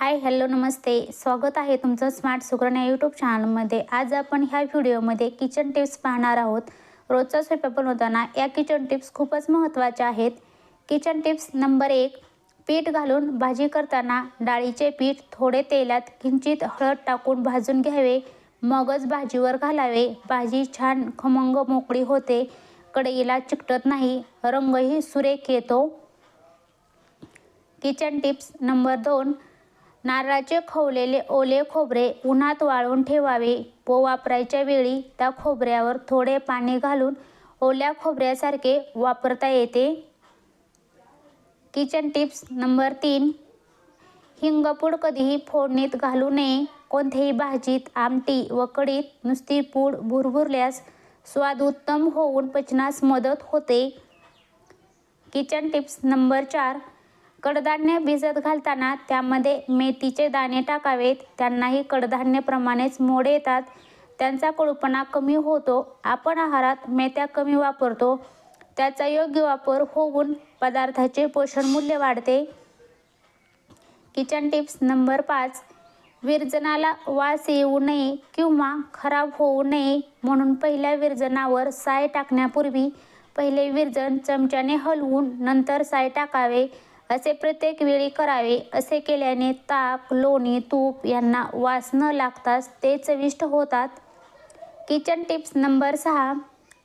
Hi hello नमस्ते. स्वागत आहे तुमचं स्मार्ट सुकरण्या यूट्यूब चॅनलमध्ये आज आपण ह्या व्हिडिओमध्ये किचन टिप्स पाहणार आहोत. रोजचा स्वयंपाक बनवताना या किचन टिप्स खूपच महत्त्वाच्या आहेत. किचन टिप्स नंबर एक पीठ घालून भाजी करताना डाळीचे पीठ थोडे तेलात किंचित हळद टाकून भाजून घ्यावे. मगच भाजीवर घालावे. भाजी छान खमंग मोकळी होते. कढईला चिकटत नाही. रंगही सुरेख येतो. किचन टिप्स नंबर दोन नारळाचे खवलेले ओले खोबरे उन्हात वाळवून ठेवावे. व वापरायच्या वेळी त्या खोबऱ्यावर थोडे पाणी घालून ओल्या खोबऱ्यासारखे वापरता येते. किचन टिप्स नंबर तीन. हिंगपूड कधीही फोडणीत घालू नये. कोणत्याही भाजीत आमटी व कढीत नुसती पूड भुरभुरल्यास स्वाद उत्तम होऊन पचनास मदत होते. किचन टिप्स नंबर चार. कडधान्य भिजत घालताना त्यामध्ये मेथीचे दाणे टाकावेत. त्यांनाही कडधान्यप्रमाणेच मोड येतात. त्यांचा कडूपणा कमी होतो. आपण आहारात मेथ्या कमी वापरतो. त्याचा योग्य वापर होऊन पदार्थाचे पोषण मूल्य वाढते. किचन टिप्स नंबर पाच. विरजनाला वास येऊ नये किंवा खराब होऊ नये म्हणून पहिल्या विरजनावर साय टाकण्यापूर्वी पहिले विरजन चमच्याने हलवून नंतर साय टाकावे. असे प्रत्येक वेळी करावे असे केल्याने ताक लोणी तूप यांना वास न लागताच ते चविष्ट होतात. किचन टिप्स नंबर सहा.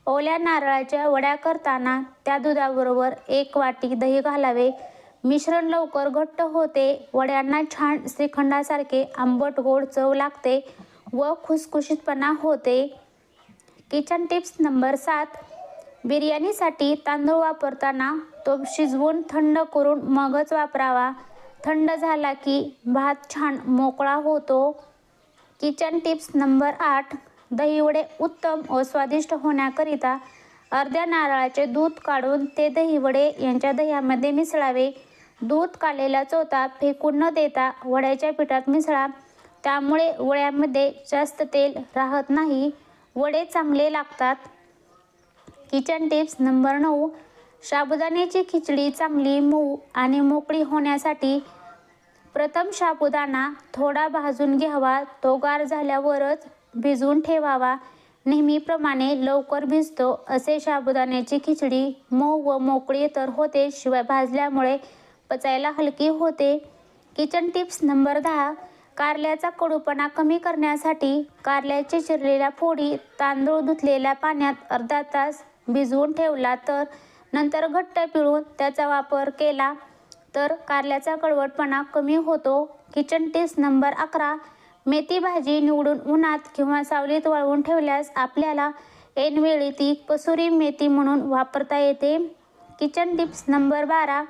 ओल्या नारळाच्या वड्या करताना त्या दुधाबरोबर एक वाटी दही घालावे. मिश्रण लवकर घट्ट होते वड्यांना छान श्रीखंडासारखे आंबट गोड चव लागते व खुसखुशीतपणा होते. किचन टिप्स नंबर सात. बिर्याणीसाठी तांदूळ वापरताना तो शिजवून थंड करून मगच वापरावा. थंड झाला की भात छान मोकळा होतो. किचन टिप्स नंबर आठ दहीवडे उत्तम व स्वादिष्ट होण्याकरिता अर्ध्या नारळाचे दूध काढून ते दहीवडे यांच्या दह्यामध्ये मिसळावे. दूध काढलेला चोथा फेकून न देता वड्याच्या पिठात मिसळा. त्यामुळे वड्यामध्ये जास्त तेल राहत नाही. वडे चांगले लागतात. किचन टिप्स नंबर नऊ. साबुदाण्याची खिचडी चांगली मऊ आणि मोकळी होण्यासाठी प्रथम साबुदाणा थोडा भाजून घ्यावा. तो गार झाल्यावरच भिजवून ठेवावा. नेहमीप्रमाणे लवकर भिजतो. असे साबुदाण्याची खिचडी मऊ व मोकळी तर होते शिवाय भाजल्यामुळे पचायला हलकी होते. किचन टिप्स नंबर दहा. कारल्याचा कडूपणा कमी करण्यासाठी कारल्याची चिरलेल्या फोडी तांदूळ धुतलेल्या पाण्यात अर्धा तास भिजवून ठेवला तर नंतर घट्ट पिळून त्याचा वापर केला तर कारल्याचा कडवटपणा कमी होतो. किचन टिप्स नंबर अकरा. मेथी भाजी निवडून उन्हात किंवा सावलीत वाळवून ठेवल्यास आपल्याला ऐनवेळी ती कसुरी मेथी म्हणून वापरता येते. किचन टिप्स नंबर बारा.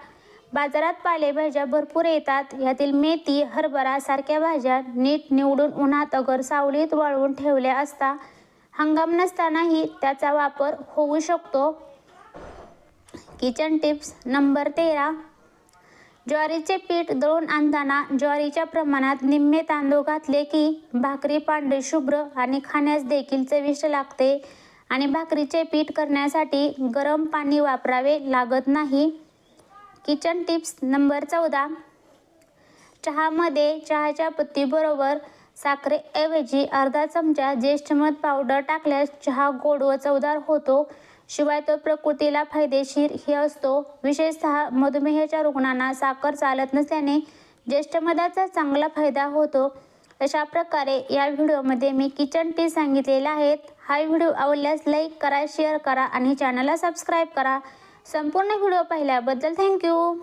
बाजारात पालेभाज्या भरपूर येतात. यातील मेथी हरभरा सारख्या भाज्या नीट निवडून उन्हात अगर सावलीत वाळवून ठेवल्या असता हंगाम नसतानाही त्याचा वापर होऊ शकतो. किचन टिप्स नंबर तेरा. ज्वारीचे पीठ दळून आणताना ज्वारीच्या प्रमाणात निम्मे तांदूळ घातले की भाकरी पांढरी शुभ्र आणि खाण्यास देखील चविष्ट लागते आणि भाकरीचे पीठ करण्यासाठी गरम पाणी वापरावे लागत नाही. किचन टिप्स नंबर चौदा. चहामध्ये चहाच्या पत्तीबरोबर साखरेऐवजी अर्धा चमचा ज्येष्ठमध पावडर टाकल्यास चहा गोड व चवदार होतो. शिवाय तो प्रकृतीला फायदेशीर ही असतो. विशेषतः मधुमेहाच्या रुग्णांना साखर चालत नसल्याने ज्येष्ठमधाचा चांगला फायदा होतो. अशा प्रकारे या व्हिडिओमध्ये मी किचन टी सांगितलेल्या आहेत. हा व्हिडिओ आवडल्यास लाईक करा शेअर करा आणि चॅनलला सबस्क्राईब करा. संपूर्ण व्हिडिओ पाहिल्याबद्दल थँक्यू.